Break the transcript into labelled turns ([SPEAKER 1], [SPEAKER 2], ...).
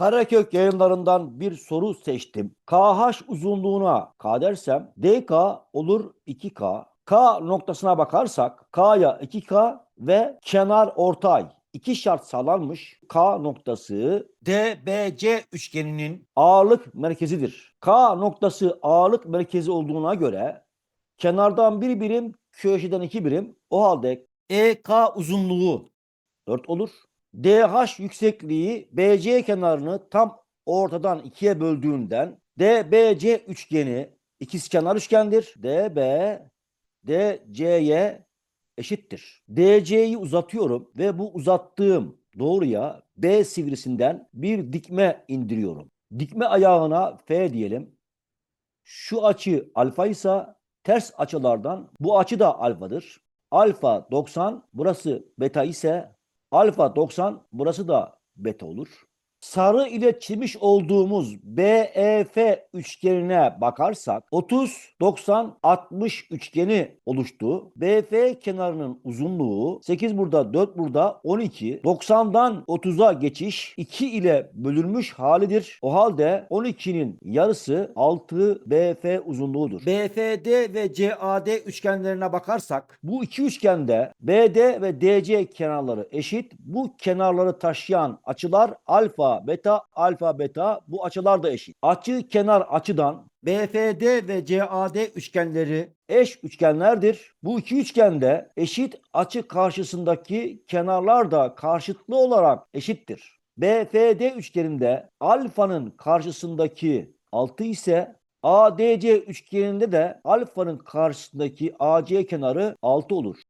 [SPEAKER 1] Karakök yayınlarından bir soru seçtim. KH uzunluğuna K dersem DK olur 2K. K noktasına bakarsak K'ya 2K ve kenar ortay iki şart sağlanmış. K noktası DBC üçgeninin ağırlık merkezidir. K noktası ağırlık merkezi olduğuna göre kenardan bir birim, köşeden iki birim. O halde EK uzunluğu 4 olur. DH yüksekliği BC kenarını tam ortadan ikiye böldüğünden DBC üçgeni ikizkenar üçgendir. DB DC'ye eşittir. DC'yi uzatıyorum ve bu uzattığım doğruya B sivrisinden bir dikme indiriyorum. Dikme ayağına F diyelim. Şu açı alfa ise ters açılardan bu açı da alfadır. Alfa 90 burası beta ise alfa 90 burası da beta olur. Sarı ile çizmiş olduğumuz BEF üçgenine bakarsak 30 90 60 üçgeni oluştu. BF kenarının uzunluğu 8 burada 4 burada 12. 90'dan 30'a geçiş 2 ile bölünmüş halidir. O halde 12'nin yarısı 6 BF uzunluğudur. BFD ve CAD üçgenlerine bakarsak bu iki üçgende BD ve DC kenarları eşit. Bu kenarları taşıyan açılar alfa, beta, alfa, beta bu açılar da eşit. Açı kenar açıdan BFD ve CAD üçgenleri eş üçgenlerdir. Bu iki üçgende eşit açı karşısındaki kenarlar da karşıtlı olarak eşittir. BFD üçgeninde alfanın karşısındaki 6 ise ADC üçgeninde de alfanın karşısındaki AC kenarı 6 olur.